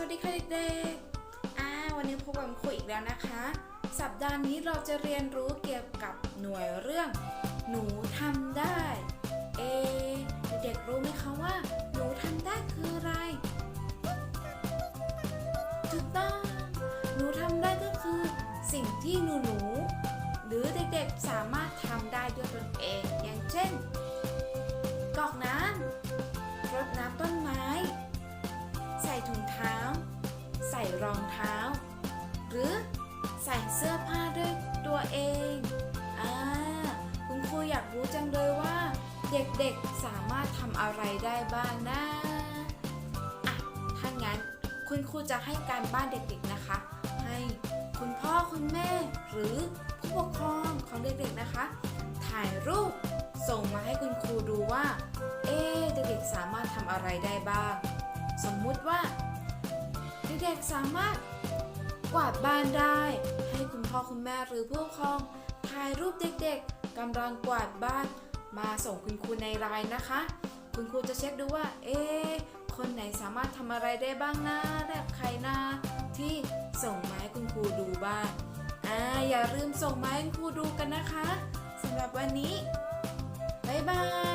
วัสดีค่ะเด็กๆอ่าวันนี้พบกับครูอีกแล้วนะคะ สัปดาห์นี้เราจะเรียนรู้เกี่ยวกับหน่วยเรื่อง หนูทำได้ เอ เด็กๆรู้ไหมคะว่า หนูทำได้คืออะไรถูกต้องหนูทำได้ก็คือ สิ่งที่หนูหนูๆหรือเด็กๆสามารถทำได้ด้วยตนเอง เท้า ใส่รองเท้า หรือใส่เสื้อผ้าด้วยตัวเองอ่าคุณครูอยากรู้จังเลยว่า เด็กๆสามารถทำอะไรได้บ้างนะอะถ้างั้นคุณครูจะให้การบ้านเด็กๆนะคะ ให้คุณพ่อคุณแม่ หรือผู้ปกครองของเด็กๆนะคะ ถ่ายรูปส่งมาให้คุณครูดูว่า เอ๊เด็กๆสามารถทำอะไรได้บ้าง ด็กๆสามารถกวาดบ้านได้ ให้คุณพ่อคุณแม่หรือผู้ปกครองถ่ายรูปเด็กๆกำลังกวาดบ้าน มาส่งคุณครูในไลน์นะคะ คุณครูจะเช็คดูว่า เอ๊คนไหนสามารถทำอะไรได้บ้างนะแบบใครนะที่ส่งมาให้คุณครูดูบ้างอ่าอย่าลืมส่งมาให้คุณครูดูกันนะคะสำหรับวันนี้บ๊ายบาย